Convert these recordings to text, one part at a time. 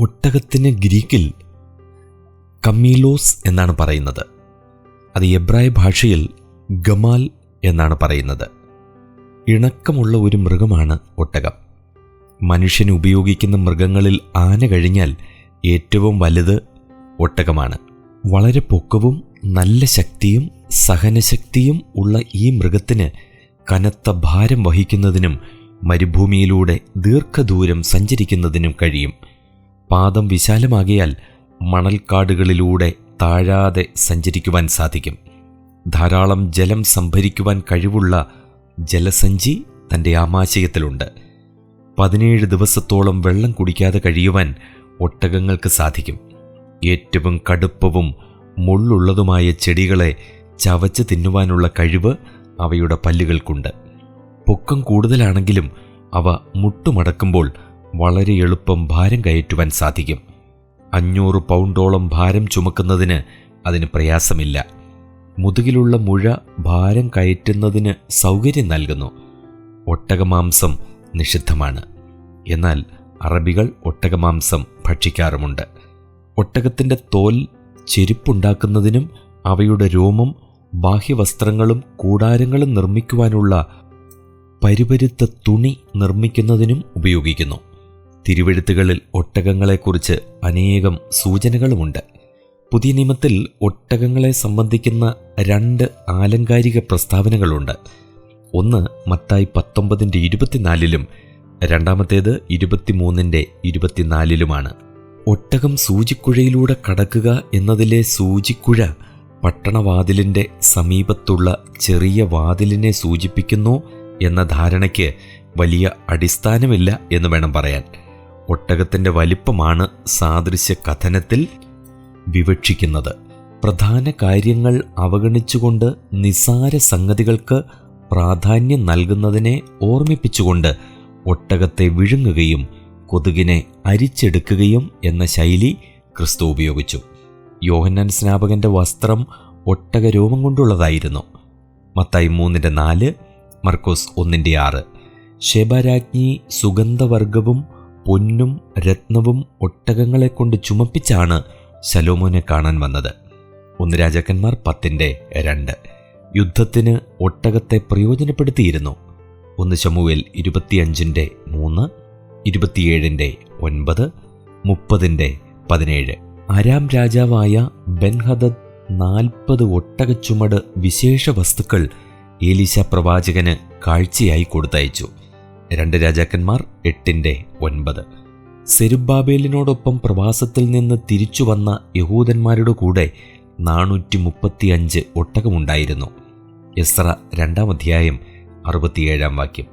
ഒട്ടകത്തിന് ഗ്രീക്കിൽ കമ്മീലോസ് എന്നാണ് പറയുന്നത്. അത് എബ്രായ ഭാഷയിൽ ഗമാൽ എന്നാണ് പറയുന്നത്. ഇണക്കമുള്ള ഒരു മൃഗമാണ് ഒട്ടകം. മനുഷ്യൻ ഉപയോഗിക്കുന്ന മൃഗങ്ങളിൽ ആന കഴിഞ്ഞാൽ ഏറ്റവും വലുത് ഒട്ടകമാണ്. വളരെ പൊക്കവും നല്ല ശക്തിയും സഹനശക്തിയും ഉള്ള ഈ മൃഗത്തിന് കനത്ത ഭാരം വഹിക്കുന്നതിനും മരുഭൂമിയിലൂടെ ദീർഘദൂരം സഞ്ചരിക്കുന്നതിനും കഴിയും. പാദം വിശാലമാകിയാൽ മണൽക്കാടുകളിലൂടെ താഴാതെ സഞ്ചരിക്കുവാൻ സാധിക്കും. ധാരാളം ജലം സംഭരിക്കുവാൻ കഴിവുള്ള ജലസഞ്ചി തന്റെ ആമാശയത്തിലുണ്ട്. പതിനേഴ് ദിവസത്തോളം വെള്ളം കുടിക്കാതെ കഴിയുവാൻ ഒട്ടകങ്ങൾക്ക് സാധിക്കും. ഏറ്റവും കടുപ്പവും മുള്ളുള്ളതുമായ ചെടികളെ ചവച്ച് തിന്നുവാനുള്ള കഴിവ് അവയുടെ പല്ലുകൾക്കുണ്ട്. പൊക്കം കൂടുതലാണെങ്കിലും അവ മുട്ടുമടക്കുമ്പോൾ വളരെ എളുപ്പം ഭാരം കയറ്റുവാൻ സാധിക്കും. അഞ്ഞൂറ് പൗണ്ടോളം ഭാരം ചുമക്കുന്നതിന് അതിന് പ്രയാസമില്ല. മുതുകിലുള്ള മുഴ ഭാരം കയറ്റുന്നതിന് സൗകര്യം നൽകുന്നു. ഒട്ടകമാംസം നിഷിദ്ധമാണ്. എന്നാൽ അറബികൾ ഒട്ടകമാംസം ഭക്ഷിക്കാറുമുണ്ട്. ഒട്ടകത്തിന്റെ തോൽ ചെരുപ്പുണ്ടാക്കുന്നതിനും അവയുടെ രോമം ബാഹ്യവസ്ത്രങ്ങളും കൂടാരങ്ങളും നിർമ്മിക്കുവാനുള്ള പരുപരുത്ത തുണി നിർമ്മിക്കുന്നതിനും ഉപയോഗിക്കുന്നു. തിരുവെഴുത്തുകളിൽ ഒട്ടകങ്ങളെക്കുറിച്ച് അനേകം സൂചനകളുമുണ്ട്. പുതിയ നിയമത്തിൽ ഒട്ടകങ്ങളെ സംബന്ധിക്കുന്ന രണ്ട് ആലങ്കാരിക പ്രസ്താവനകളുണ്ട്. ഒന്ന് മത്തായി പത്തൊമ്പതിന്റെ ഇരുപത്തിനാലിലും രണ്ടാമത്തേത് ഇരുപത്തിമൂന്നിന്റെ ഇരുപത്തിനാലിലുമാണ്. ഒട്ടകം സൂചിക്കുഴയിലൂടെ കടക്കുക എന്നതിലെ സൂചിക്കുഴ പട്ടണവാതിലിന്റെ സമീപത്തുള്ള ചെറിയ വാതിലിനെ സൂചിപ്പിക്കുന്നു എന്ന ധാരണയ്ക്ക് വലിയ അടിസ്ഥാനമില്ല എന്ന് വേണം പറയാൻ. ഒട്ടകത്തിന്റെ വലിപ്പമാണ് സാദൃശ്യ കഥനത്തിൽ വിവക്ഷിക്കുന്നത്. പ്രധാന കാര്യങ്ങൾ അവഗണിച്ചുകൊണ്ട് നിസാര സംഗതികൾക്ക് പ്രാധാന്യം നൽകുന്നതിനെ ഓർമ്മിപ്പിച്ചുകൊണ്ട് ഒട്ടകത്തെ വിഴുങ്ങുകയും കൊതുകിനെ അരിച്ചെടുക്കുകയും എന്ന ശൈലി ക്രിസ്തു ഉപയോഗിച്ചു. യോഹന്നാൻ സ്നാപകന്റെ വസ്ത്രം ഒട്ടകരോമം കൊണ്ടുള്ളതായിരുന്നു. മത്തായി മൂന്നിന്റെ നാല് മർക്കോസ് ഒന്നിന്റെ ആറ്. ശബരാജ്ഞി സുഗന്ധവർഗവും പൊന്നും രത്നവും ഒട്ടകങ്ങളെ കൊണ്ട് ചുമപ്പിച്ചാണ് ശലോമോനെ കാണാൻ വന്നത്. ഒന്ന് രാജാക്കന്മാർ പത്തിന്റെ രണ്ട്. യുദ്ധത്തിന് ഒട്ടകത്തെ പ്രയോജനപ്പെടുത്തിയിരുന്നു. ഒന്ന് ശമുവേൽ ഇരുപത്തിയഞ്ചിന്റെ മൂന്ന് ഇരുപത്തിയേഴിന്റെ ഒൻപത് മുപ്പതിന്റെ പതിനേഴ്. അരാം രാജാവായ ബെൻഹദദ് നാൽപ്പത് ഒട്ടകച്ചുമട് വിശേഷ വസ്തുക്കൾ ഏലീശ പ്രവാചകന് കാഴ്ചയായി കൊടുത്തയച്ചു. രണ്ട് രാജാക്കന്മാർ എട്ടിന്റെ ഒൻപത്. സെരുബാബേലിനോടൊപ്പം പ്രവാസത്തിൽ നിന്ന് തിരിച്ചു വന്ന യഹൂദന്മാരുടെ കൂടെ നാനൂറ്റി മുപ്പത്തിയഞ്ച് ഒട്ടകമുണ്ടായിരുന്നു. എസ്ര രണ്ടാം അധ്യായം അറുപത്തിയേഴാം വാക്യം.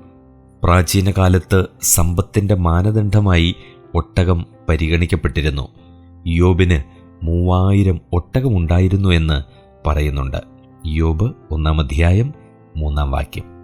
പ്രാചീന കാലത്ത് സമ്പത്തിന്റെ മാനദണ്ഡമായി ഒട്ടകം പരിഗണിക്കപ്പെട്ടിരുന്നു. യോബിന് മൂവായിരം ഒട്ടകമുണ്ടായിരുന്നു എന്ന് പറയുന്നുണ്ട്. യോബ് ഒന്നാം അധ്യായം മൂന്നാം വാക്യം.